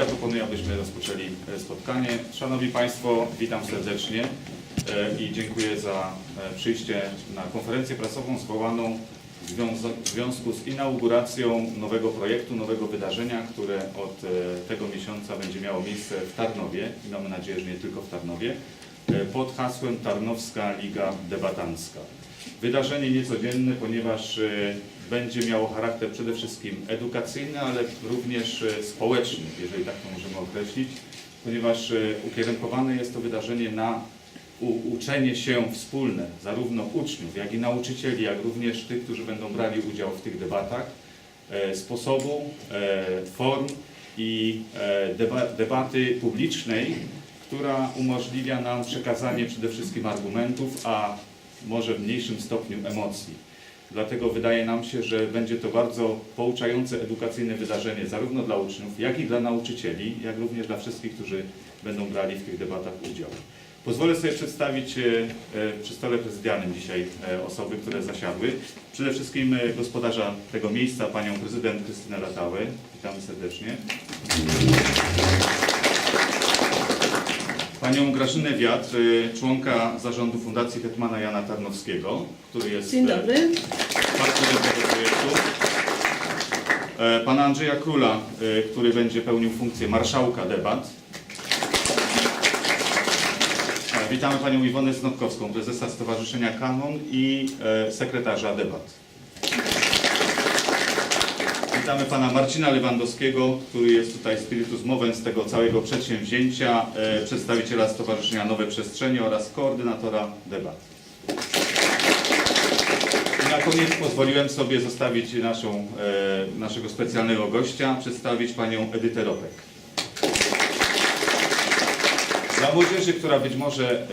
Ja proponuję, abyśmy rozpoczęli e, spotkanie. Szanowni Państwo, witam serdecznie e, i dziękuję za e, przyjście na konferencję prasową zwołaną w związku z inauguracją nowego projektu, nowego wydarzenia, które od tego miesiąca będzie miało miejsce w Tarnowie i mamy nadzieję, że nie tylko w Tarnowie, pod hasłem Tarnowska Liga Debatancka. Wydarzenie niecodzienne, ponieważ będzie miało charakter przede wszystkim edukacyjny, ale również e, społeczny, jeżeli tak to możemy określić, ponieważ e, ukierunkowane jest to wydarzenie na uczenie się wspólne, zarówno uczniów, jak i nauczycieli, jak również tych, którzy będą brali udział w tych debatach, e, sposobu, form i deba- debaty publicznej, która umożliwia nam przekazanie przede wszystkim argumentów, a może w mniejszym stopniu emocji. Dlatego wydaje nam się, że będzie to bardzo pouczające, edukacyjne wydarzenie zarówno dla uczniów, jak i dla nauczycieli, jak również dla wszystkich, którzy będą brali w tych debatach udział. Pozwolę sobie przedstawić e, e, przy stole prezydialnym dzisiaj e, osoby, które zasiadły. Przede wszystkim gospodarza tego miejsca, panią prezydent Krystynę Latałę. Witamy serdecznie. Panią Grażynę Wiatr, e, członka zarządu Fundacji Hetmana Jana Tarnowskiego, który jest Dzień e, dobry. partnerem tego projektu. E, Pana Andrzeja Króla, e, który będzie pełnił funkcję marszałka debat. E, Witamy Panią Iwonę Snotkowską, prezesa Stowarzyszenia Kanon i e, sekretarza debat. Witamy Pana Marcina Lewandowskiego, który jest tutaj spiritus movens tego całego przedsięwzięcia, e, przedstawiciela Stowarzyszenia Nowe Przestrzenie oraz koordynatora debat. I na koniec pozwoliłem sobie zostawić naszą, e, naszego specjalnego gościa, przedstawić Panią Edytę Ropek. Dla młodzieży, która być może e,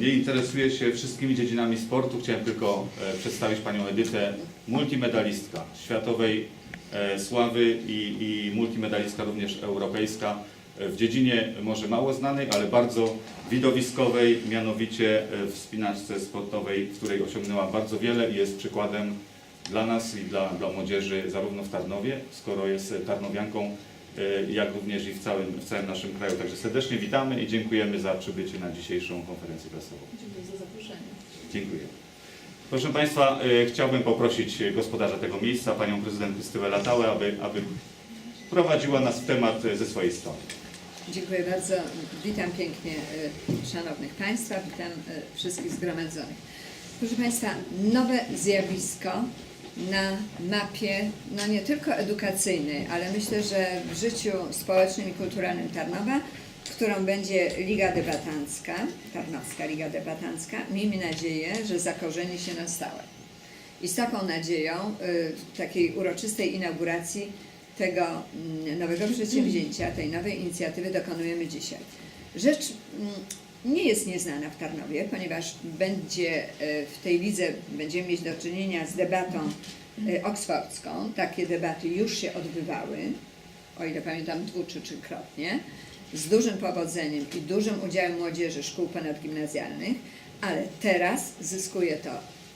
nie interesuje się wszystkimi dziedzinami sportu, chciałem tylko przedstawić Panią Edytę, multimedalistka światowej sławy i, i multimedalistka również europejska e, w dziedzinie może mało znanej, ale bardzo widowiskowej, mianowicie e, w spinaczce sportowej, w której osiągnęła bardzo wiele i jest przykładem dla nas i dla, dla młodzieży zarówno w Tarnowie, skoro jest tarnowianką, e, jak również i w całym, w całym naszym kraju. Także serdecznie witamy i dziękujemy za przybycie na dzisiejszą konferencję prasową. Dziękuję za zaproszenie. Dziękuję. Proszę Państwa, e, chciałbym poprosić gospodarza tego miejsca, Panią Prezydent Krystywę Latałę, aby, aby prowadziła nas w temat e, ze swojej strony. Dziękuję bardzo. Witam pięknie y, Szanownych Państwa, witam y, wszystkich zgromadzonych. Proszę Państwa, nowe zjawisko na mapie, no nie tylko edukacyjnej, ale myślę, że w życiu społecznym i kulturalnym Tarnowa, którą będzie Liga Debatancka, Tarnowska Liga Debatancka. Miejmy nadzieję, że zakorzeni się na stałe. I z taką nadzieją, y, takiej uroczystej inauguracji tego mm, nowego przedsięwzięcia, tej nowej inicjatywy dokonujemy dzisiaj. Rzecz mm, nie jest nieznana w Tarnowie, ponieważ będzie y, w tej lidze będziemy mieć do czynienia z debatą y, oksfordzką. Takie debaty już się odbywały, o ile pamiętam dwu czy trzykrotnie, z dużym powodzeniem i dużym udziałem młodzieży szkół ponadgimnazjalnych, ale teraz zyskuje to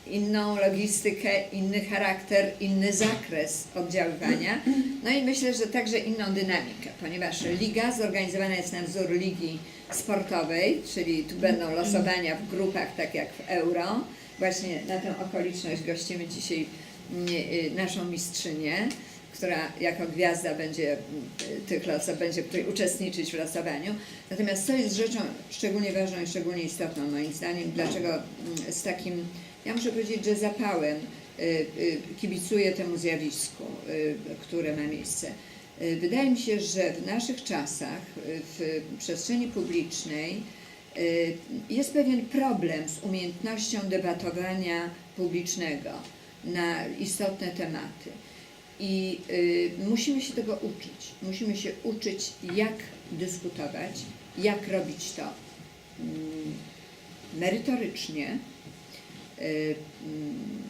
inną logistykę, inny charakter, inny zakres oddziaływania. No i myślę, że także inną dynamikę, ponieważ liga zorganizowana jest na wzór ligi sportowej, czyli tu będą losowania w grupach, tak jak w euro. Właśnie na tę okoliczność gościmy dzisiaj mm, y, naszą mistrzynię, która jako gwiazda będzie y, tych losów, będzie tutaj uczestniczyć w losowaniu. Natomiast co jest rzeczą szczególnie ważną i szczególnie istotną moim zdaniem, dlaczego mm, z takim, ja muszę powiedzieć, że zapałem y, y, kibicuję temu zjawisku, y, które ma miejsce. Wydaje mi się, że w naszych czasach, w przestrzeni publicznej jest pewien problem z umiejętnością debatowania publicznego na istotne tematy. I y, musimy się tego uczyć. Musimy się uczyć, jak dyskutować, jak robić to mm, merytorycznie, y, mm,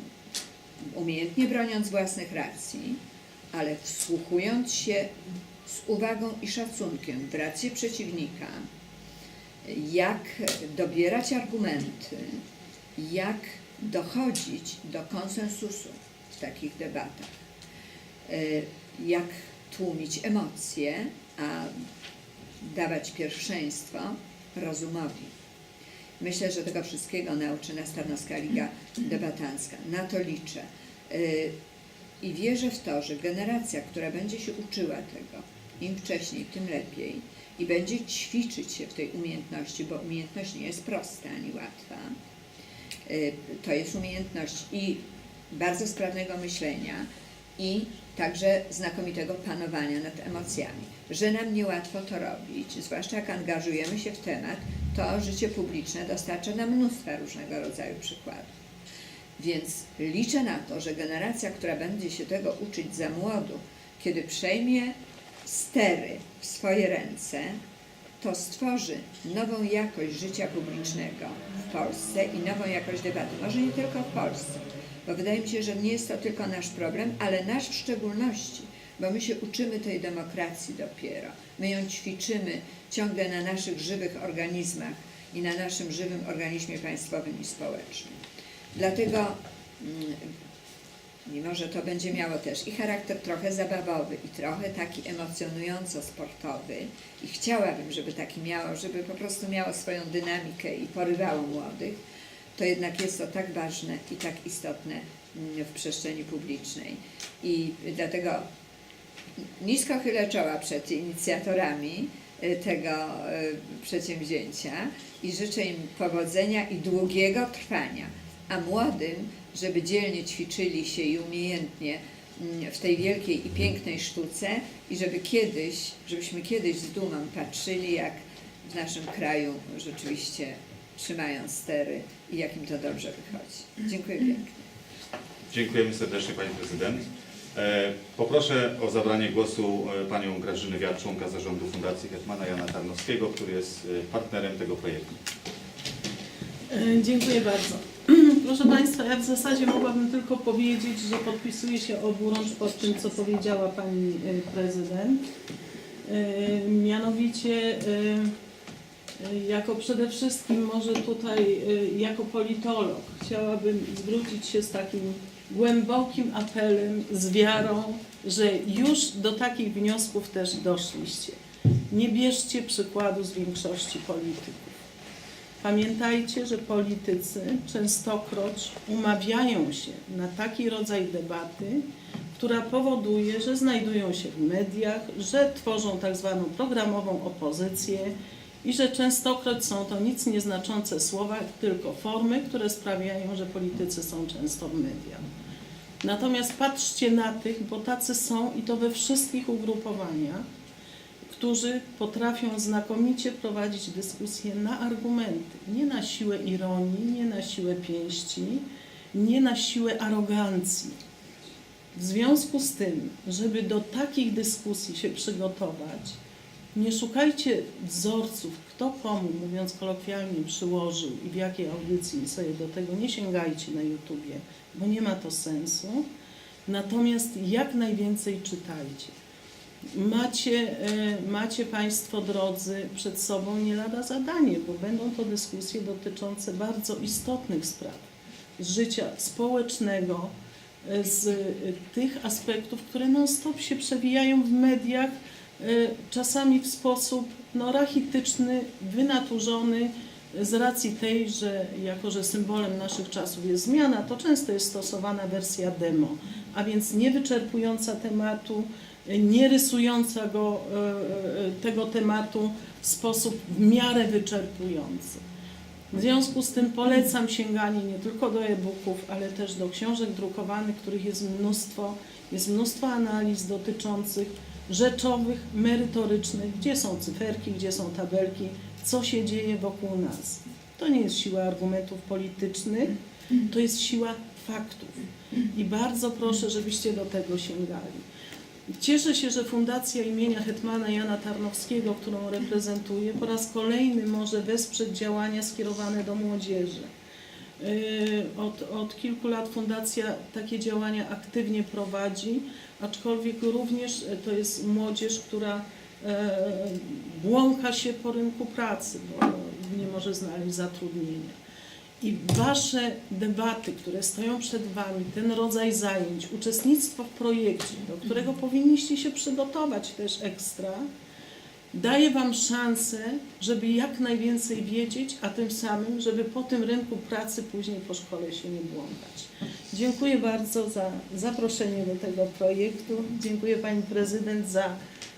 umiejętnie broniąc własnych racji, ale wsłuchując się z uwagą i szacunkiem w rację przeciwnika, jak dobierać argumenty, jak dochodzić do konsensusu w takich debatach, jak tłumić emocje, a dawać pierwszeństwo rozumowi. Myślę, że tego wszystkiego nauczy nas Tarnowska Liga Debatancka. Na to liczę. Y, I wierzę w to, że generacja, która będzie się uczyła tego, im wcześniej, tym lepiej, i będzie ćwiczyć się w tej umiejętności, bo umiejętność nie jest prosta ani łatwa. Y, To jest umiejętność i bardzo sprawnego myślenia, i także znakomitego panowania nad emocjami. Że nam niełatwo to robić, zwłaszcza jak angażujemy się w temat, to życie publiczne dostarcza nam mnóstwa różnego rodzaju przykładów. Więc liczę na to, że generacja, która będzie się tego uczyć za młodu, kiedy przejmie stery w swoje ręce, to stworzy nową jakość życia publicznego w Polsce i nową jakość debaty. Może nie tylko w Polsce, bo wydaje mi się, że nie jest to tylko nasz problem, ale nasz w szczególności, bo my się uczymy tej demokracji dopiero. My ją ćwiczymy ciągle na naszych żywych organizmach i na naszym żywym organizmie państwowym i społecznym. Dlatego, mm, mimo że to będzie miało też i charakter trochę zabawowy, i trochę taki emocjonująco sportowy, i chciałabym, żeby taki miało, żeby po prostu miało swoją dynamikę i porywało młodych, to jednak jest to tak ważne i tak istotne mm, w przestrzeni publicznej. I dlatego nisko chylę czoła przed inicjatorami y, tego y, przedsięwzięcia i życzę im powodzenia i długiego trwania, a młodym, żeby dzielnie ćwiczyli się i umiejętnie mm, w tej wielkiej i pięknej sztuce i żeby kiedyś, żebyśmy kiedyś z dumą patrzyli, jak w naszym kraju rzeczywiście trzymają stery i jak im to dobrze wychodzi. Dziękuję pięknie. Dziękujemy serdecznie Pani Prezydent. E, Poproszę o zabranie głosu e, Panią Grażynę Wiat, członka zarządu Fundacji Hetmana Jana Tarnowskiego, który jest e, partnerem tego projektu. Dziękuję bardzo. Proszę Państwa, ja w zasadzie mogłabym tylko powiedzieć, że podpisuję się oburącz pod tym, co powiedziała Pani Prezydent. Mianowicie, jako przede wszystkim może tutaj, e, jako politolog, chciałabym zwrócić się z takim głębokim apelem, z wiarą, że już do takich wniosków też doszliście. Nie bierzcie przykładu z większości polityków. Pamiętajcie, że politycy częstokroć umawiają się na taki rodzaj debaty, która powoduje, że znajdują się w mediach, że tworzą tak zwaną programową opozycję i że częstokroć są to nic nieznaczące słowa, tylko formy, które sprawiają, że politycy są często w mediach. Natomiast patrzcie na tych, bo tacy są i to we wszystkich ugrupowaniach, którzy potrafią znakomicie prowadzić dyskusję na argumenty, nie na siłę ironii, nie na siłę pięści, nie na siłę arogancji. W związku z tym, żeby do takich dyskusji się przygotować, nie szukajcie wzorców, kto komu, mówiąc kolokwialnie, przyłożył i w jakiej audycji sobie do tego nie sięgajcie na YouTubie, bo nie ma to sensu. Natomiast jak najwięcej czytajcie. Macie, e, macie Państwo, drodzy, przed sobą nie lada zadanie, bo będą to dyskusje dotyczące bardzo istotnych spraw życia społecznego, e, z tych aspektów, które non-stop się przewijają w mediach, czasami w sposób no, rachityczny, wynaturzony, z racji tej, że jako że symbolem naszych czasów jest zmiana, to często jest stosowana wersja demo, a więc niewyczerpująca tematu, nie rysująca go, tego tematu w sposób w miarę wyczerpujący. W związku z tym polecam sięganie nie tylko do e-booków, ale też do książek drukowanych, których jest mnóstwo. Jest mnóstwo analiz dotyczących rzeczowych, merytorycznych, gdzie są cyferki, gdzie są tabelki, co się dzieje wokół nas. To nie jest siła argumentów politycznych, to jest siła faktów. I bardzo proszę, żebyście do tego sięgali. Cieszę się, że Fundacja imienia Hetmana Jana Tarnowskiego, którą reprezentuję, po raz kolejny może wesprzeć działania skierowane do młodzieży. Yy, Od, od kilku lat Fundacja takie działania aktywnie prowadzi, aczkolwiek również e, to jest młodzież, która e, błąka się po rynku pracy, bo nie może znaleźć zatrudnienia. I Wasze debaty, które stoją przed Wami, ten rodzaj zajęć, uczestnictwo w projekcie, do którego powinniście się przygotować też ekstra, daje Wam szansę, żeby jak najwięcej wiedzieć, a tym samym, żeby po tym rynku pracy później po szkole się nie błąkać. Dziękuję bardzo za zaproszenie do tego projektu. Dziękuję Pani Prezydent za,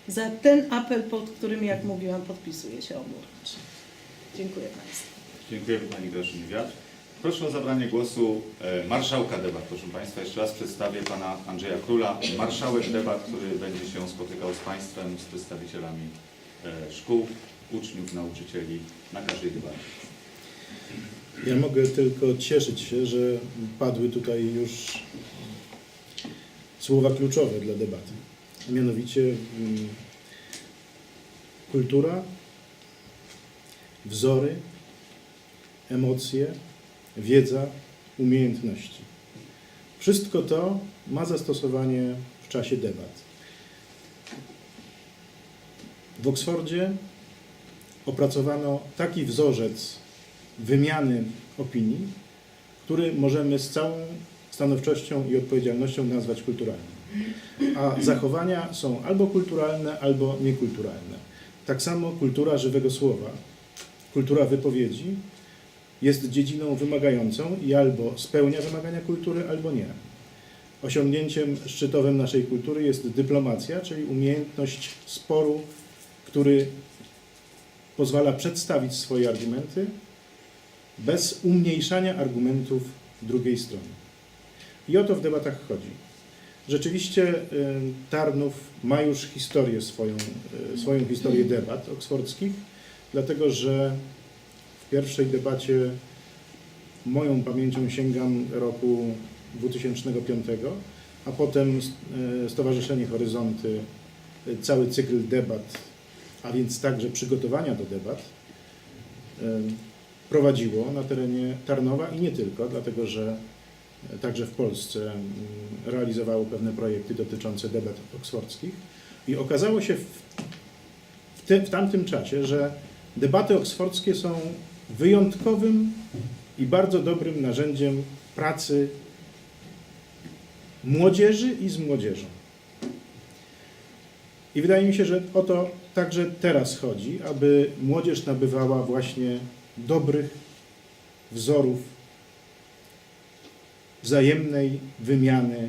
za ten apel, pod którym, jak mówiłam, podpisuje się oburacz. Dziękuję Państwu. Dziękuję Pani Grażynie Wiatr. Proszę o zabranie głosu e, marszałka debat. Proszę Państwa, jeszcze raz przedstawię Pana Andrzeja Króla, marszałek debat, który będzie się spotykał z Państwem, z przedstawicielami szkół, uczniów, nauczycieli na każdej debacie. Ja mogę tylko cieszyć się, że padły tutaj już słowa kluczowe dla debaty. Mianowicie mm, kultura, wzory, emocje, wiedza, umiejętności. Wszystko to ma zastosowanie w czasie debat. W Oksfordzie opracowano taki wzorzec wymiany opinii, który możemy z całą stanowczością i odpowiedzialnością nazwać kulturalnym. A zachowania są albo kulturalne, albo niekulturalne. Tak samo kultura żywego słowa, kultura wypowiedzi jest dziedziną wymagającą i albo spełnia wymagania kultury, albo nie. Osiągnięciem szczytowym naszej kultury jest dyplomacja, czyli umiejętność sporu, który pozwala przedstawić swoje argumenty bez umniejszania argumentów drugiej strony. I o to w debatach chodzi. Rzeczywiście y, Tarnów ma już historię swoją, y, swoją historię debat oksfordzkich, dlatego że w pierwszej debacie moją pamięcią sięgam roku 2005, a potem y, Stowarzyszenie Horyzonty, cały cykl debat, a więc także przygotowania do debat, prowadziło na terenie Tarnowa i nie tylko, dlatego że także w Polsce realizowało pewne projekty dotyczące debat oksfordzkich. I okazało się w, w, tym, w tamtym czasie, że debaty oksfordzkie są wyjątkowym i bardzo dobrym narzędziem pracy młodzieży i z młodzieżą. I wydaje mi się, że o to także teraz chodzi, aby młodzież nabywała właśnie dobrych wzorów wzajemnej wymiany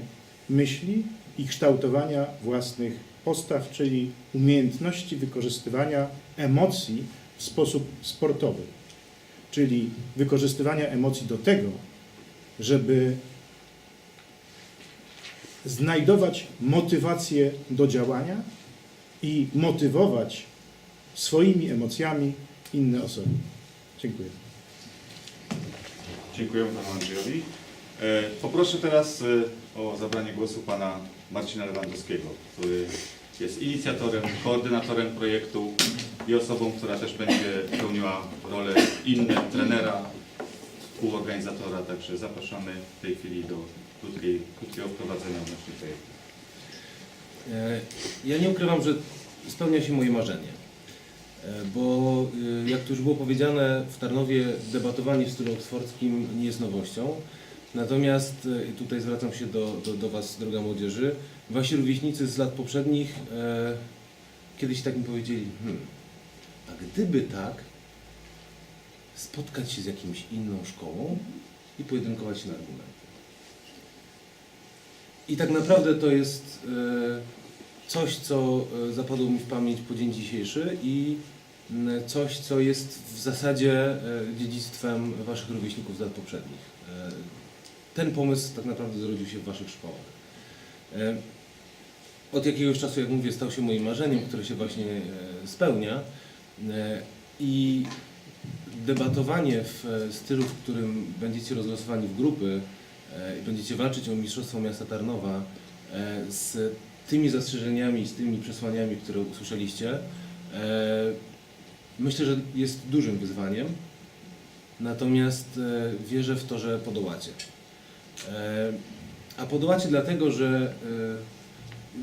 myśli i kształtowania własnych postaw, czyli umiejętności wykorzystywania emocji w sposób sportowy, czyli wykorzystywania emocji do tego, żeby znajdować motywację do działania i motywować swoimi emocjami inne osoby. Dziękuję. Dziękuję Panu Andrzejowi. E, Poproszę teraz e, o zabranie głosu Pana Marcina Lewandowskiego, który jest inicjatorem, koordynatorem projektu i osobą, która też będzie pełniła rolę inne trenera, współorganizatora. Także zapraszamy w tej chwili do krótkiego wprowadzenia odnośnie projektu. E, Ja nie ukrywam, że spełnia się moje marzenie. E, Bo e, jak tu już było powiedziane, w Tarnowie debatowanie w stylu oksfordzkim nie jest nowością. Natomiast tutaj zwracam się do, do, do Was, droga młodzieży, Wasi rówieśnicy z lat poprzednich e, kiedyś tak mi powiedzieli, hmm, a gdyby tak, spotkać się z jakimś inną szkołą i pojedynkować się na argumenty. I tak naprawdę to jest e, coś, co e, zapadło mi w pamięć po dzień dzisiejszy i coś, co jest w zasadzie e, dziedzictwem Waszych rówieśników z lat poprzednich. Ten pomysł tak naprawdę zrodził się w Waszych szkołach. Od jakiegoś czasu, jak mówię, stał się moim marzeniem, które się właśnie spełnia i debatowanie w stylu, w którym będziecie rozlosowani w grupy i będziecie walczyć o Mistrzostwo Miasta Tarnowa e, z tymi zastrzeżeniami, z tymi przesłaniami, które usłyszeliście, e, myślę, że jest dużym wyzwaniem. Natomiast e, wierzę w to, że podołacie. E, A podołacie dlatego, że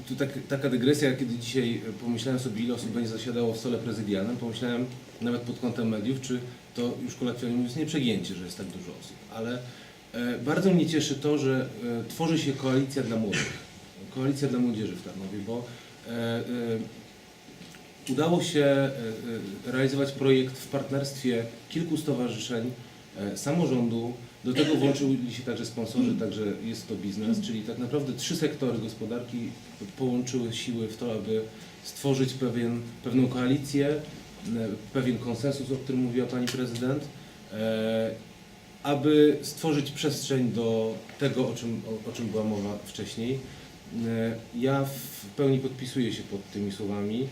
tu tak, taka dygresja, kiedy dzisiaj pomyślałem sobie, ile osób będzie zasiadało w stole prezydialnym, pomyślałem nawet pod kątem mediów, czy to już kolokwialnie mówiąc nie przegięcie, że jest tak dużo osób, ale e, bardzo mnie cieszy to, że e, tworzy się koalicja dla młodych, koalicja dla młodzieży w Tarnowie, bo e, e, udało się e, e, realizować projekt w partnerstwie kilku stowarzyszeń, e, samorządu, do tego włączyli się także sponsorzy, także jest to biznes, czyli tak naprawdę trzy sektory gospodarki połączyły siły w to, aby stworzyć pewien, pewną koalicję, e, pewien konsensus, o którym mówiła Pani Prezydent, e, aby stworzyć przestrzeń do tego, o czym, o, o czym była mowa wcześniej. E, Ja w pełni podpisuję się pod tymi słowami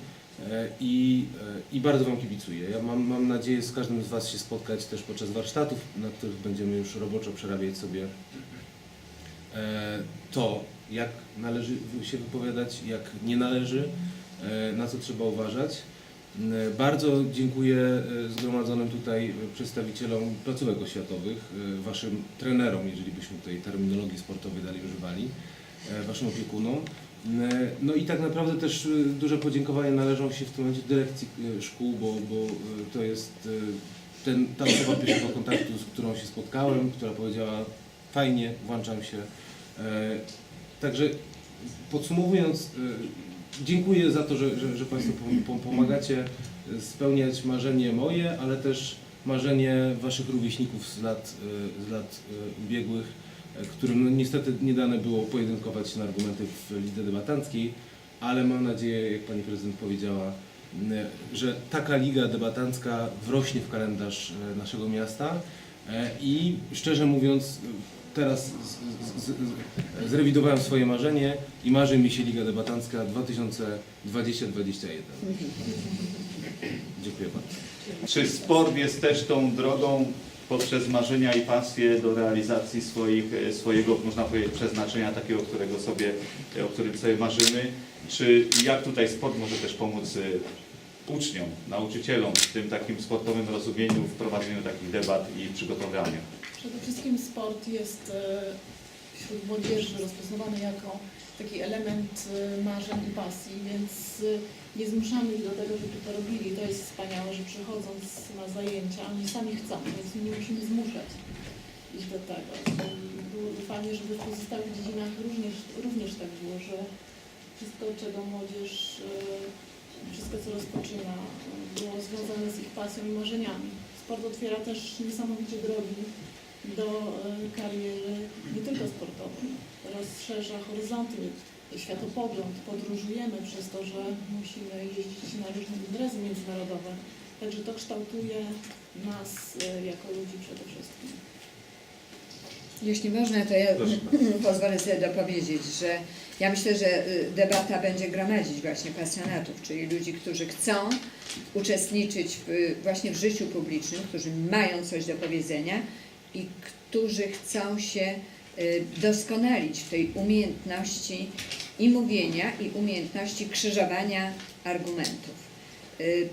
e, i, e, i bardzo Wam kibicuję. Ja mam, mam nadzieję z każdym z Was się spotkać też podczas warsztatów, na których będziemy już roboczo przerabiać sobie to, jak należy się wypowiadać, jak nie należy, na co trzeba uważać. E, Bardzo dziękuję e, zgromadzonym tutaj przedstawicielom placówek oświatowych, e, Waszym trenerom, jeżeli byśmy tutaj terminologii sportowej dalej używali, Waszym opiekunom. No i tak naprawdę też duże podziękowania należą się w tym momencie dyrekcji szkół, bo, bo to jest ten, ta osoba pierwszego kontaktu, z którą się spotkałem, która powiedziała fajnie, włączam się. Także podsumowując, dziękuję za to, że, że, że Państwo pom- pom- pomagacie spełniać marzenie moje, ale też marzenie Waszych rówieśników z lat, z lat e, ubiegłych, e, którym no, niestety nie dane było pojedynkować się na argumenty w lidze debatanckiej, ale mam nadzieję, jak Pani Prezydent powiedziała, że taka liga debatancka wrośnie w kalendarz e, naszego miasta i szczerze mówiąc, teraz z, z, z, zrewidowałem swoje marzenie i marzy mi się Liga Debatancka 2020-2021. Dziękuję bardzo. Czy sport jest też tą drogą poprzez marzenia i pasję do realizacji swoich, swojego, można powiedzieć, przeznaczenia takiego, którego sobie, o którym sobie marzymy? Czy jak tutaj sport może też pomóc e, uczniom, nauczycielom w tym takim sportowym rozumieniu, w prowadzeniu takich debat i przygotowaniu? Przede wszystkim sport jest e, wśród młodzieży rozpoznawany jako taki element e, marzeń i pasji, więc e, nie zmuszamy ich do tego, żeby to robili. To jest wspaniałe, że przychodząc na zajęcia, oni sami chcą, więc nie musimy zmuszać ich do tego. Byłoby fajnie, żeby w pozostałych dziedzinach również, również tak było, że wszystko, czego młodzież, wszystko, co rozpoczyna, było związane z ich pasją i marzeniami. Sport otwiera też niesamowicie drogi do e, kariery nie tylko sportowej. Rozszerza horyzonty, światopogląd, podróżujemy przez to, że musimy jeździć na różne imprezy międzynarodowe. Także to kształtuje nas e, jako ludzi przede wszystkim. Jeśli można, to ja pozwolę sobie dopowiedzieć, że ja myślę, że y, debata będzie gromadzić właśnie pasjonatów, czyli ludzi, którzy chcą uczestniczyć w, właśnie w życiu publicznym, którzy mają coś do powiedzenia i którzy chcą się y, doskonalić w tej umiejętności i mówienia, i umiejętności krzyżowania argumentów. Y,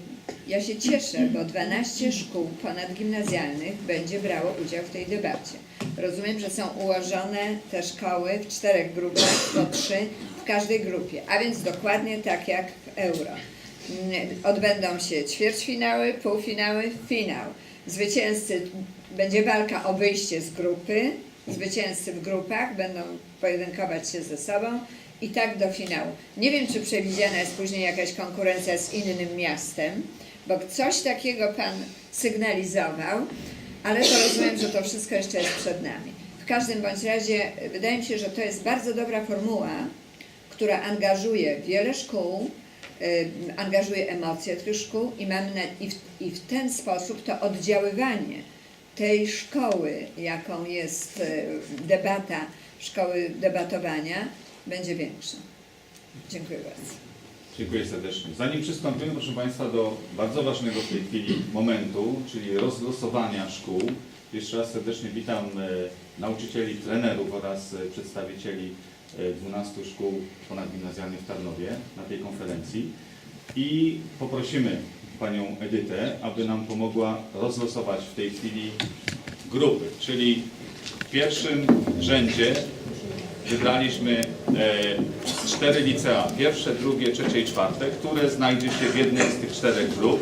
Ja się cieszę, bo 12 szkół ponadgimnazjalnych będzie brało udział w tej debacie. Rozumiem, że są ułożone te szkoły w czterech grupach, po trzy w każdej grupie, a więc dokładnie tak jak w euro. Mm, Odbędą się ćwierćfinały, półfinały, finał. Zwycięzcy, będzie walka o wyjście z grupy, zwycięzcy w grupach będą pojedynkować się ze sobą i tak do finału. Nie wiem, czy przewidziana jest później jakaś konkurencja z innym miastem, bo coś takiego Pan sygnalizował, ale to rozumiem, że to wszystko jeszcze jest przed nami. W każdym bądź razie y, wydaje mi się, że to jest bardzo dobra formuła, która angażuje wiele szkół, y, angażuje emocje tych szkół i, mamy na, i, w, i w ten sposób to oddziaływanie tej szkoły, jaką jest y, debata, szkoły debatowania, będzie większe. Dziękuję bardzo. Dziękuję serdecznie. Zanim przystąpimy, proszę Państwa, do bardzo ważnego w tej chwili momentu, czyli rozlosowania szkół. Jeszcze raz serdecznie witam e, nauczycieli, trenerów oraz e, przedstawicieli e, 12 szkół ponadgimnazjalnych w Tarnowie na tej konferencji. I poprosimy Panią Edytę, aby nam pomogła rozlosować w tej chwili grupy, czyli w pierwszym rzędzie wybraliśmy e, cztery licea, pierwsze, drugie, trzecie i czwarte, które znajdzie się w jednej z tych czterech grup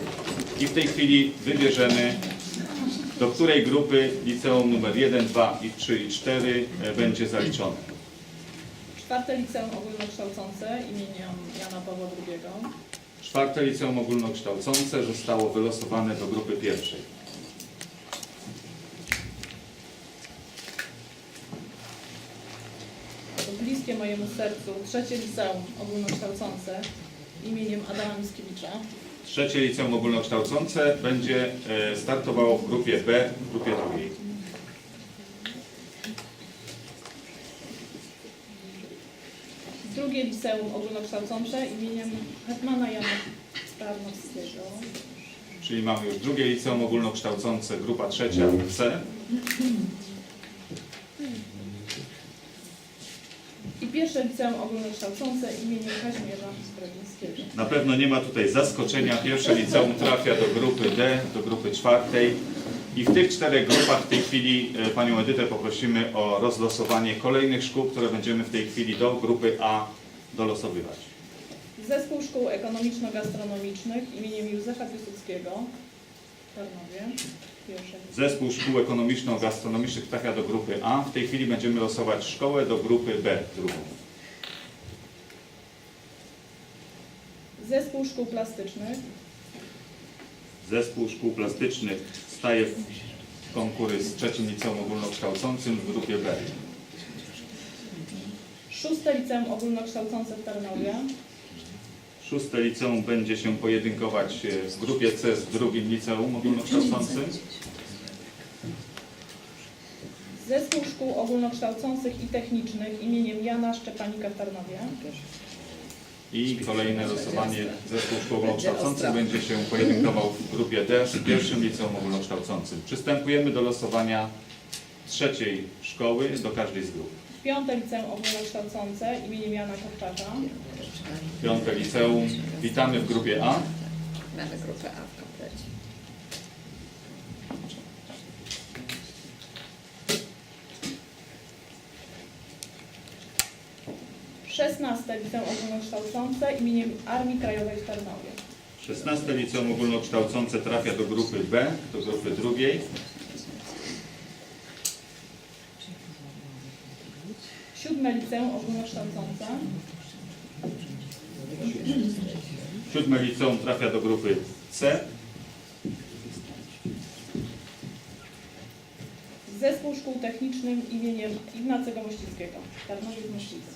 i w tej chwili wybierzemy, do której grupy liceum numer 1, 2 i 3 i 4 e, będzie zaliczone. Czwarte liceum ogólnokształcące imieniem Jana Pawła II. Czwarte liceum ogólnokształcące zostało wylosowane do grupy pierwszej. Bliskie mojemu sercu trzecie liceum ogólnokształcące imieniem Adama Mickiewicza. Trzecie liceum ogólnokształcące będzie e, startowało w grupie B, w grupie drugiej. Drugie liceum ogólnokształcące imieniem Hetmana Jana Tarnowskiego. Czyli mamy już drugie liceum ogólnokształcące, grupa trzecia C. I pierwsze liceum ogólnokształcące imieniem Kazimierza Bragińskiego. Na pewno nie ma tutaj zaskoczenia. Pierwsze liceum trafia do grupy D, do grupy czwartej. I w tych czterech grupach w tej chwili e, Panią Edytę poprosimy o rozlosowanie kolejnych szkół, które będziemy w tej chwili do grupy A dolosowywać. Zespół Szkół Ekonomiczno-Gastronomicznych imieniem Józefa Piłsudskiego w Tarnowie. Pierwsze. Zespół szkół ekonomiczno-gastronomicznych trafia do grupy A. W tej chwili będziemy losować szkołę do grupy B, drugą. Zespół Szkół Plastycznych Zespół szkół plastycznych staje w konkury z trzecim liceum ogólnokształcącym w grupie B. Szóste Liceum Ogólnokształcące w Tarnowie. Szóste liceum będzie się pojedynkować e, w grupie C z drugim liceum ogólnokształcącym. Zespół Szkół Ogólnokształcących i Technicznych imieniem Jana Szczepanika w Tarnowie. I kolejne losowanie zespół szkół ogólnokształcących będzie się pojedynkował w grupie D z pierwszym liceum ogólnokształcącym. Przystępujemy do losowania trzeciej szkoły do każdej z grup. Piąte Liceum Ogólnokształcące imieniem Jana Kopczaka. Piąte liceum. Witamy w grupie A. Mamy grupę A w komplecie. Szesnaste Liceum Ogólnokształcące imieniem Armii Krajowej w Tarnowie. 16 liceum ogólnokształcące trafia do grupy B, do grupy drugiej. Siódme Liceum Ogólnokształcące. Siódme liceum trafia do grupy C. Zespół Szkół Technicznych imieniem Ignacego Mościckiego w Tarnowie w Mościcy.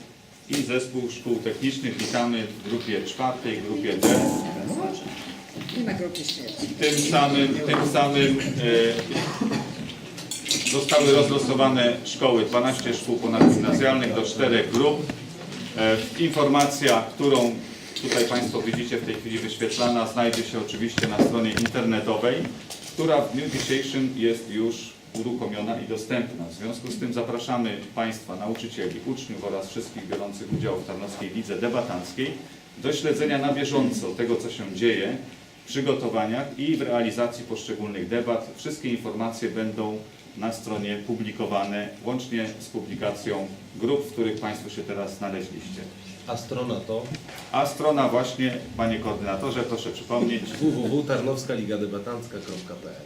I zespół szkół technicznych witamy w grupie czwartej, grupie D. Nie ma grupy śmierci. Tym samym, tym samym e, zostały rozlosowane szkoły, 12 szkół ponadgimnazjalnych do czterech grup. E, informacja, którą tutaj Państwo widzicie w tej chwili wyświetlana, znajdzie się oczywiście na stronie internetowej, która w dniu dzisiejszym jest już uruchomiona i dostępna. W związku z tym zapraszamy Państwa, nauczycieli, uczniów oraz wszystkich biorących udział w Tarnowskiej Lidze Debatanckiej do śledzenia na bieżąco tego, co się dzieje w przygotowaniach i w realizacji poszczególnych debat. Wszystkie informacje będą na stronie publikowane, łącznie z publikacją grup, w których Państwo się teraz znaleźliście. A strona to A strona właśnie, Panie Koordynatorze, proszę przypomnieć, www.tarnowskaligadabatanska.pl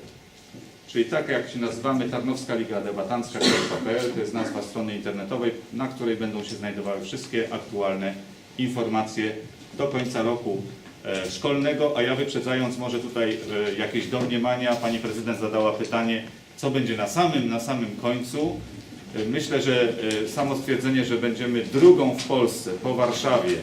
Czyli tak jak się nazywamy Tarnowska Liga Debatancka.pl, to jest nazwa strony internetowej, na której będą się znajdowały wszystkie aktualne informacje do końca roku e, szkolnego. A ja wyprzedzając może tutaj e, jakieś domniemania, Pani Prezydent zadała pytanie, co będzie na samym, na samym końcu. E, Myślę, że e, samo stwierdzenie, że będziemy drugą w Polsce po Warszawie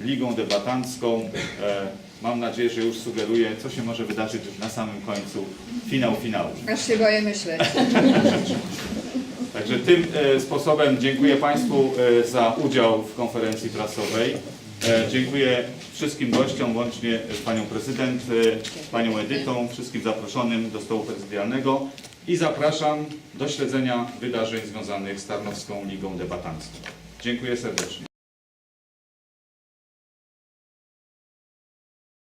ligą debatancką, e, mam nadzieję, że już sugeruje, co się może wydarzyć na samym końcu, finał finału. Aż się boję myśleć. Także tym sposobem dziękuję Państwu za udział w konferencji prasowej. Dziękuję wszystkim gościom, łącznie z Panią Prezydent, Panią Edytą, wszystkim zaproszonym do stołu prezydialnego i zapraszam do śledzenia wydarzeń związanych z Tarnowską Ligą Debatancką. Dziękuję serdecznie.